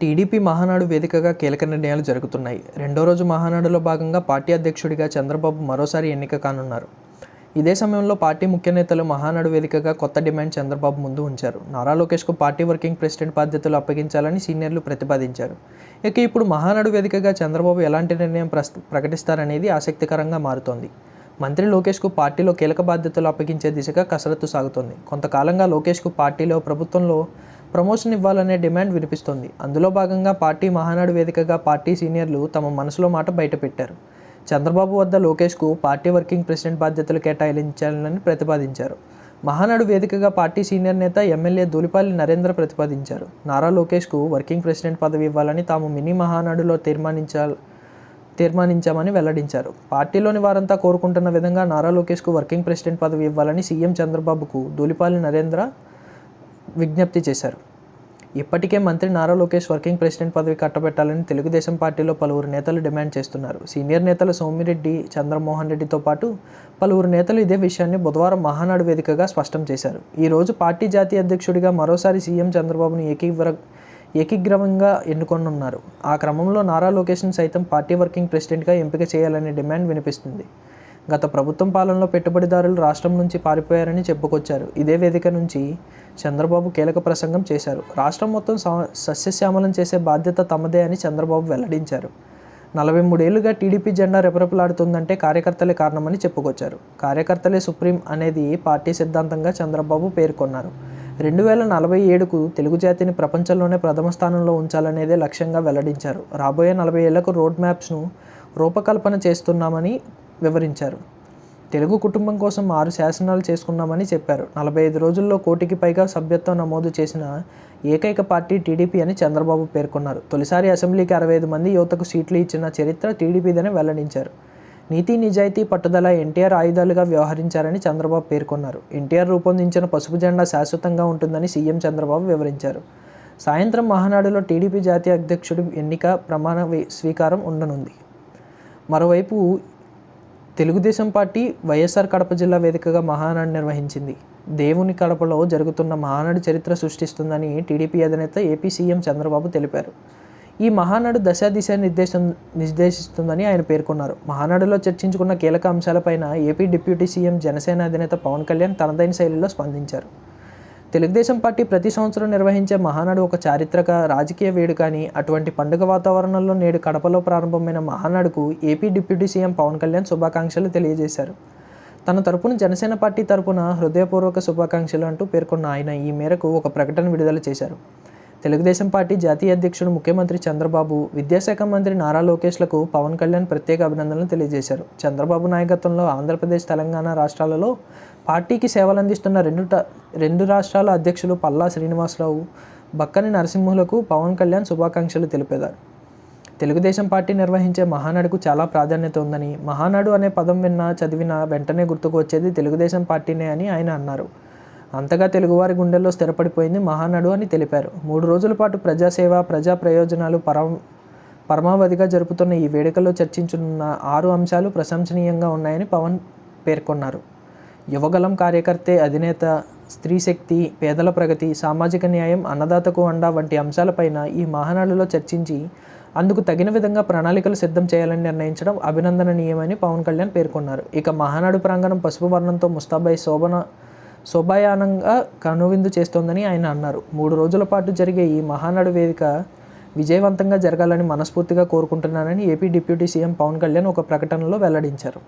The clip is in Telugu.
టీడీపీ మహానాడు వేదికగా కీలక నిర్ణయాలు జరుగుతున్నాయి. రెండో రోజు మహానాడులో భాగంగా పార్టీ అధ్యక్షుడిగా చంద్రబాబు మరోసారి ఎన్నిక కానున్నారు. ఇదే సమయంలో పార్టీ ముఖ్య నేతలు మహానాడు వేదికగా కొత్త డిమాండ్ చంద్రబాబు ముందు ఉంచారు. నారా లోకేష్కు పార్టీ వర్కింగ్ ప్రెసిడెంట్ బాధ్యతలు అప్పగించాలని సీనియర్లు ప్రతిపాదించారు. ఇక ఇప్పుడు మహానాడు వేదికగా చంద్రబాబు ఎలాంటి నిర్ణయం ప్రకటిస్తారనేది ఆసక్తికరంగా మారుతోంది. మంత్రి లోకేష్కు పార్టీలో కీలక బాధ్యతలు అప్పగించే దిశగా కసరత్తు సాగుతోంది. కొంతకాలంగా లోకేష్కు పార్టీలో ప్రభుత్వంలో ప్రమోషన్ ఇవ్వాలనే డిమాండ్ వినిపిస్తోంది. అందులో భాగంగా పార్టీ మహానాడు వేదికగా పార్టీ సీనియర్లు తమ మనసులో మాట బయటపెట్టారు. చంద్రబాబు వద్ద లోకేష్కు పార్టీ వర్కింగ్ ప్రెసిడెంట్ బాధ్యతలు కేటాయించాలని ప్రతిపాదించారు. మహానాడు వేదికగా పార్టీ సీనియర్ నేత ఎమ్మెల్యే దూలిపాలి నరేంద్ర ప్రతిపాదించారు. నారా లోకేష్కు వర్కింగ్ ప్రెసిడెంట్ పదవి ఇవ్వాలని తాము మినీ మహానాడులో తీర్మానించాలి తీర్మానించామని వెల్లడించారు. పార్టీలోని వారంతా కోరుకుంటున్న విధంగా నారా లోకేష్కు వర్కింగ్ ప్రెసిడెంట్ పదవి ఇవ్వాలని సీఎం చంద్రబాబుకు దూలిపాలి నరేంద్ర విజ్ఞప్తి చేశారు. ఇప్పటికే మంత్రి నారా లోకేష్ వర్కింగ్ ప్రెసిడెంట్ పదవి కట్టబెట్టాలని తెలుగుదేశం పార్టీలో పలువురు నేతలు డిమాండ్ చేస్తున్నారు. సీనియర్ నేతలు సోమిరెడ్డి చంద్రమోహన్ రెడ్డితో పాటు పలువురు నేతలు ఇదే విషయాన్ని బుధవారం మహానాడు వేదికగా స్పష్టం చేశారు. ఈ రోజు పార్టీ జాతీయ అధ్యక్షుడిగా మరోసారి సీఎం చంద్రబాబును ఏకీవ్ర ఏకీగ్రవంగా ఎన్నుకొనున్నారు. ఆ క్రమంలో నారా లోకేష్ను సైతం పార్టీ వర్కింగ్ ప్రెసిడెంట్గా ఎంపిక చేయాలనే డిమాండ్ వినిపిస్తుంది. గత ప్రభుత్వం పాలనలో పెట్టుబడిదారులు రాష్ట్రం నుంచి పారిపోయారని చెప్పుకొచ్చారు. ఇదే వేదిక నుంచి చంద్రబాబు కీలక ప్రసంగం చేశారు. రాష్ట్రం మొత్తం స- సస్యశ్యామలం చేసే బాధ్యత తమదే అని చంద్రబాబు వెల్లడించారు. నలభై మూడేళ్ళుగా టీడీపీ జెండా రెపరెపలాడుతుందంటే కార్యకర్తలే కారణమని చెప్పుకొచ్చారు. కార్యకర్తలే సుప్రీం అనేది పార్టీ సిద్ధాంతంగా చంద్రబాబు పేర్కొన్నారు. రెండు వేల నలభై ఏడుకు తెలుగు జాతిని ప్రపంచంలోనే ప్రథమ స్థానంలో ఉంచాలనేదే లక్ష్యంగా వెల్లడించారు. రాబోయే నలభై ఏళ్ళకు రోడ్ మ్యాప్స్ను రూపకల్పన చేస్తున్నామని వివరించారు. తెలుగు కుటుంబం కోసం ఆరు శాసనాలు చేసుకున్నామని చెప్పారు. నలభై ఐదు రోజుల్లో కోటికి పైగా సభ్యత్వం నమోదు చేసిన ఏకైక పార్టీ టీడీపీ అని చంద్రబాబు పేర్కొన్నారు. తొలిసారి అసెంబ్లీకి అరవై ఐదు మంది యువతకు సీట్లు ఇచ్చిన చరిత్ర టీడీపీదని వెల్లడించారు. నీతి నిజాయితీ పట్టుదల ఎన్టీఆర్ ఆయుధాలుగా వ్యవహరించారని చంద్రబాబు పేర్కొన్నారు. ఎన్టీఆర్ రూపొందించిన పసుపు జెండా శాశ్వతంగా ఉంటుందని సీఎం చంద్రబాబు వివరించారు. సాయంత్రం మహానాడులో టీడీపీ జాతీయ అధ్యక్షుడి ఎన్నిక ప్రమాణ స్వీకారం ఉండనుంది. మరోవైపు తెలుగుదేశం పార్టీ వైఎస్ఆర్ కడప జిల్లా వేదికగా మహానాడు నిర్వహించింది. దేవుని కడపలో జరుగుతున్న మహానాడు చరిత్ర సృష్టిస్తుందని టీడీపీ అధినేత ఏపీ సీఎం చంద్రబాబు తెలిపారు. ఈ మహానాడు దశ దిశ నిర్దేశం నిర్దేశిస్తుందని ఆయన పేర్కొన్నారు. మహానాడులో చర్చించుకున్న కీలక అంశాలపైన ఏపీ డిప్యూటీ సీఎం జనసేన అధినేత పవన్ కళ్యాణ్ తనదైన శైలిలో స్పందించారు. తెలుగుదేశం పార్టీ ప్రతి సంవత్సరం నిర్వహించే మహానాడు ఒక చారిత్రక రాజకీయ వేడుక అని అటువంటి పండుగ వాతావరణంలో నేడు కడపలో ప్రారంభమైన మహానాడుకు AP deputy CM Pawan Kalyan శుభాకాంక్షలు తెలియజేశారు. తన తరపున జనసేన పార్టీ తరపున హృదయపూర్వక శుభాకాంక్షలు అంటూ పేర్కొన్న ఆయన ఈ మేరకు ఒక ప్రకటన విడుదల చేశారు. తెలుగుదేశం పార్టీ జాతీయ అధ్యక్షుడు ముఖ్యమంత్రి చంద్రబాబు విద్యాశాఖ మంత్రి నారా లోకేష్లకు పవన్ కళ్యాణ్ ప్రత్యేక అభినందనలు తెలియజేశారు. చంద్రబాబు నాయకత్వంలో ఆంధ్రప్రదేశ్ తెలంగాణ రాష్ట్రాలలో పార్టీకి సేవలందిస్తున్న రెండు రెండు రాష్ట్రాల అధ్యక్షులు పల్లా శ్రీనివాసరావు బక్కని నరసింహులకు పవన్ కళ్యాణ్ శుభాకాంక్షలు తెలిపారు. తెలుగుదేశం పార్టీ నిర్వహించే మహానాడుకు చాలా ప్రాధాన్యత ఉందని మహానాడు అనే పదం విన్నా చదివినా వెంటనే గుర్తుకు వచ్చేది తెలుగుదేశం పార్టీనే అని ఆయన అన్నారు. అంతగా తెలుగువారి గుండెల్లో స్థిరపడిపోయింది మహానాడు అని తెలిపారు. మూడు రోజుల పాటు ప్రజాసేవ ప్రజా ప్రయోజనాలు పరం పరమావధిగా జరుపుతున్న ఈ వేడుకల్లో చర్చించనున్న ఆరు అంశాలు ప్రశంసనీయంగా ఉన్నాయని పవన్ పేర్కొన్నారు. యువగలం కార్యకర్తే అధినేత స్త్రీ శక్తి పేదల ప్రగతి సామాజిక న్యాయం అన్నదాతకు అండా వంటి అంశాలపైన ఈ మహానాడులో చర్చించి అందుకు తగిన విధంగా ప్రణాళికలు సిద్ధం చేయాలని నిర్ణయించడం అభినందనీయమని పవన్ కళ్యాణ్ పేర్కొన్నారు. ఇక మహానాడు ప్రాంగణం పసుపు వర్ణంతో ముస్తాబాయి శోభన శోభాయానంగా కనువిందు చేస్తోందని ఆయన అన్నారు. మూడు రోజుల పాటు జరిగే ఈ మహానాడు వేదిక విజయవంతంగా జరగాలని మనస్ఫూర్తిగా కోరుకుంటున్నానని AP deputy CM Pawan Kalyan ఒక ప్రకటనలో వెల్లడించారు.